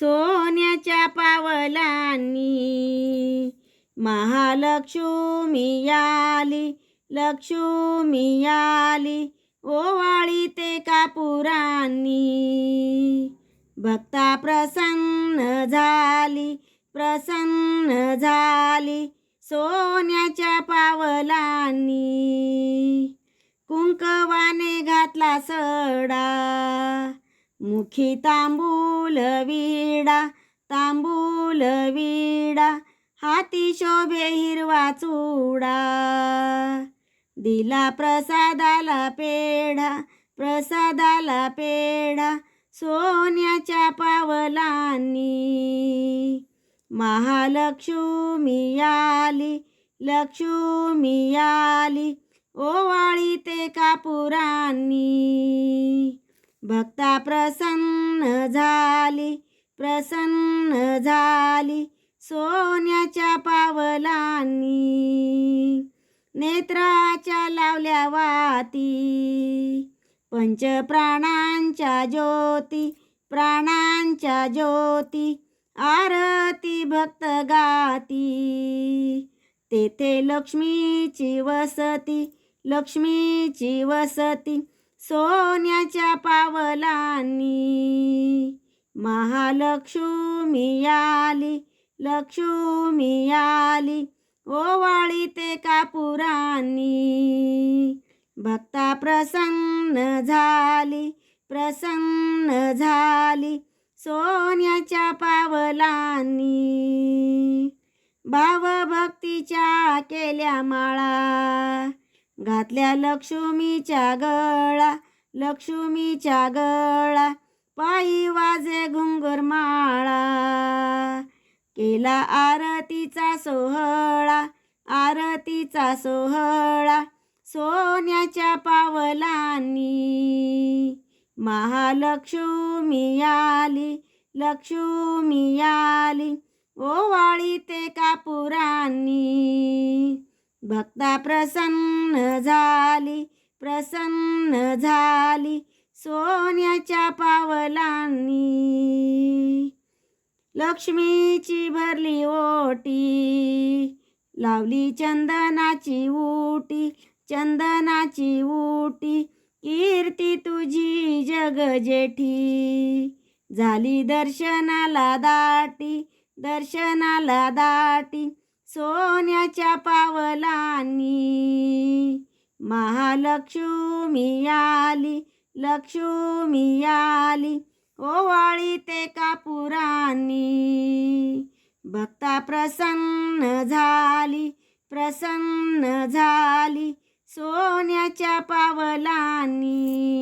सोन्याच्या पावलांनी महालक्ष्मी आली लक्ष्मी आली ओवाळी ते कापुरांनी. भक्ता प्रसन्न झाली प्रसन्न झाली सोन्याच्या पावलांनी. कुंकवाने घातला सडा मुखी तांबूल विडा तांबूल विडा हाती शोभे हिरवा चुडा दिला प्रसादाला पेढा प्रसादाला पेढा सोन्याच्या पावलांनी महालक्ष्मी आली लक्ष्मी आली ओवाळी ते कापुरांनी भक्ता प्रसन्न झाली प्रसन्न झाली सोन्याच्या पावलांनी. नेत्राच्या लावल्या वाती पंचप्राणांच्या ज्योती प्राणांच्या ज्योती आरती भक्त गाती. तेथे लक्ष्मीची वसती लक्ष्मीची वसती सोन्याच्या पावलांनी. महालक्ष्मी आली लक्ष्मी आली ओवाळी ते कापुरांनी. भक्ता प्रसन्न झाली प्रसन्न झाली सोन्याच्या पावलांनी. भावभक्तीच्या केल्या माळा घातल्या लक्ष्मीच्या गळा लक्ष्मीच्या गळा पायी वाजे घुंगर माळा. केला आरतीचा सोहळा आरतीचा सोहळा सोन्याच्या पावलांनी. महालक्ष्मी आली लक्ष्मी आली ओवाळी ते कापुरांनी. भक्ता प्रसन्न झाली प्रसन्न झाली सोन्याच्या पावलांनी. लक्ष्मीची भरली ओटी लावली चंदनाची उटी चंदनाची उटी कीर्ती तुझी जग जेठी. झाली दर्शनाला दाटी दर्शनाला दाटी सोन्याच्या पावलांनी महालक्ष्मी आली लक्ष्मी आली. ओवाळी ते कापुरांनी भक्ता प्रसन्न झाली प्रसन्न झाली. सोन्याच्या पावलांनी